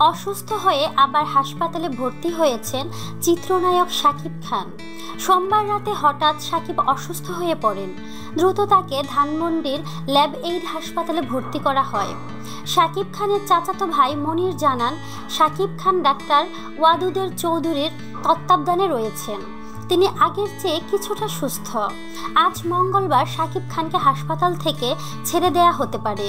অসুস্থ হয়ে আবার হাসপাতালে ভর্তি হয়েছেন চিত্রনায়ক শাকিব খান। সোমবার রাতে হঠাৎ সাকিব অসুস্থ হয়ে পড়েন। দ্রুত তাকে ধানমন্ডির ল্যাব এইড হাসপাতালে ভর্তি করা হয়। সাকিব খানের চাচাতো ভাই মনির জানান, সাকিব খান ডাক্তার ওয়াদুদের চৌধুরীর তত্ত্বাবধানে রয়েছেন। তিনি আগের চেয়ে কিছুটা সুস্থ। আজ মঙ্গলবার শাকিব খানকে হাসপাতাল থেকে ছেড়ে দেয়া হতে পারে।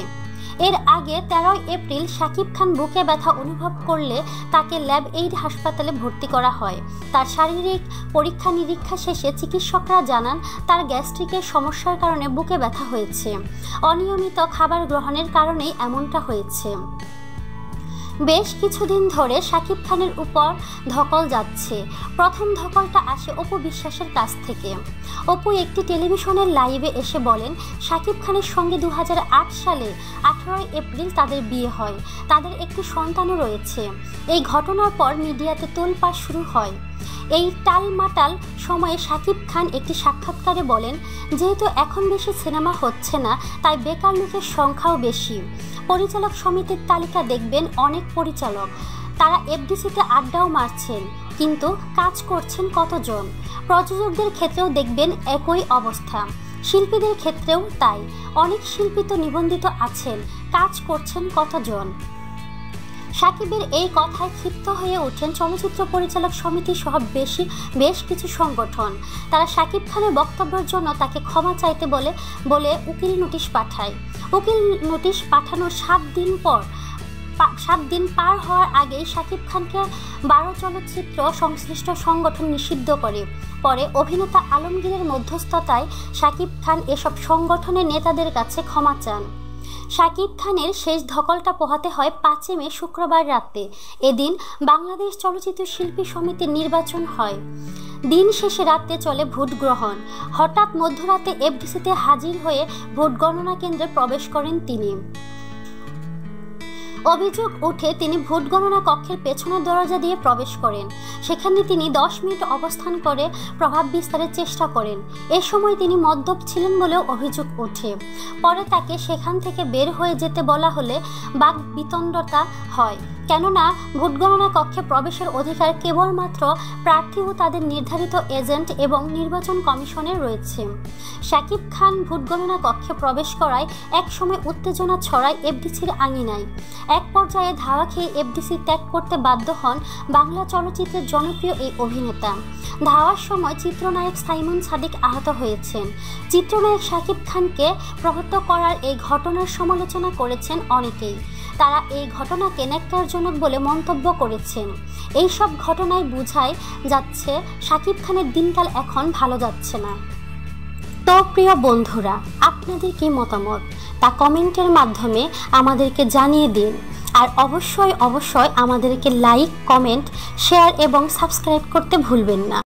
এর আগে তেরোই এপ্রিল শাকিব খান বুকে ব্যথা অনুভব করলে তাকে ল্যাব এইড হাসপাতালে ভর্তি করা হয়। তার শারীরিক পরীক্ষা নিরীক্ষা শেষে চিকিৎসকরা জানান, তার গ্যাস্ট্রিকের সমস্যার কারণে বুকে ব্যথা হয়েছে। অনিয়মিত খাবার গ্রহণের কারণেই এমনটা হয়েছে। বেশ কিছুদিন ধরে শাকিব খানের উপর ধকল যাচ্ছে। প্রথম ধকলটা আসে অপু বিশ্বাসের কাছ থেকে। অপু একটি টেলিভিশনের লাইভে এসে বলেন শাকিব খানের সঙ্গে দু হাজার আট সালে আঠারোই এপ্রিল তাদের বিয়ে হয়। তাদের একটি সন্তানও রয়েছে। এই ঘটনার পর মিডিয়াতে তোলপাড় শুরু হয়। এই টালমাটাল সময়ে শাকিব খান একটি সাক্ষাৎকারে বলেন, যেহেতু এখন বেশি সিনেমা হচ্ছে না, তাই বেকার লোকের সংখ্যাও বেশি। পরিচালক সমিতির তালিকা দেখবেন অনেক পরিচালক। তারা এফডিসিতে আড্ডাও মারছেন, কিন্তু কাজ করছেন কতজন? প্রযোজকদের ক্ষেত্রেও দেখবেন একই অবস্থা। শিল্পীদের ক্ষেত্রেও তাই। অনেক শিল্পী তো নিবন্ধিত আছেন, কাজ করছেন কতজন? সাকিবের এই কথায় ক্ষিপ্ত হয়ে ওঠেন চলচ্চিত্র পরিচালক সমিতি সহ বেশি, বেশ কিছু সংগঠন। তারা সাকিব খানের বক্তব্যের জন্য তাকে ক্ষমা চাইতে বলে বলে উকিল নোটিশ পাঠায়। উকিল নোটিশ পাঠানোর সাত দিন পর সাত দিন পার হওয়ার আগেই শাকিব খানকে বারো চলচ্চিত্র সংশ্লিষ্ট সংগঠন নিষিদ্ধ করে। পরে অভিনেতা আলমগীরের মধ্যস্থতায় শাকিব খান এসব সংগঠনের নেতাদের কাছে ক্ষমা চান। শাকিব খানের শেষ ধকলটা পোহাতে হয় পাঁচে মে, শুক্রবার রাতে। এদিন বাংলাদেশ চলচ্চিত্র শিল্পী সমিতির নির্বাচন হয়। দিন শেষে রাতে চলে ভোট গ্রহণ। হঠাৎ মধ্যরাতে এফডিসিতে হাজির হয়ে ভোট গণনা কেন্দ্রে প্রবেশ করেন তিনি। অভিযোগ উঠে তিনি ভোট গণনা কক্ষের পেছনের দরজা দিয়ে প্রবেশ করেন। সেখানে তিনি দশ মিনিট অবস্থান করে প্রভাব বিস্তারের চেষ্টা করেন। এ সময় তিনি মদ্যপ ছিলেন বলেও অভিযোগ ওঠে। পরে তাকে সেখান থেকে বের হয়ে যেতে বলা হলে বাক বিতণ্ডতা হয়। কেননা ভোট গণনা কক্ষে প্রবেশের অধিকার কেবলমাত্র প্রার্থী ও তাদের নির্ধারিত এজেন্ট এবং নির্বাচন কমিশনের রয়েছে। শাকিব খান ভোট গণনা কক্ষে প্রবেশ করায় একসময় উত্তেজনা ছড়ায় এফডিসির আঙিনায়। এক পর্যায়ে ধাওয়া খেয়ে এফডিসি ত্যাগ করতে বাধ্য হন বাংলা চলচ্চিত্রের জনপ্রিয় এই অভিনেতা। ধাওয়ার সময় চিত্রনায়ক সাইমন সাদিক আহত হয়েছেন। চিত্রনায়ক শাকিব খানকে প্রহত করার এই ঘটনার সমালোচনা করেছেন অনেকেই। তারা এই ঘটনাকে ন্যাক্কারজনক বলে মন্তব্য করেছেন। এই সব ঘটনায় বোঝাই যাচ্ছে শাকিব খানের দিনকাল এখন ভালো যাচ্ছে না। তো প্রিয় বন্ধুরা, আপনাদের কি মতামত? তা কমেন্টের মাধ্যমে আমাদেরকে জানিয়ে দিন। আর অবশ্যই অবশ্যই আমাদেরকে লাইক, কমেন্ট, শেয়ার এবং সাবস্ক্রাইব করতে ভুলবেন না।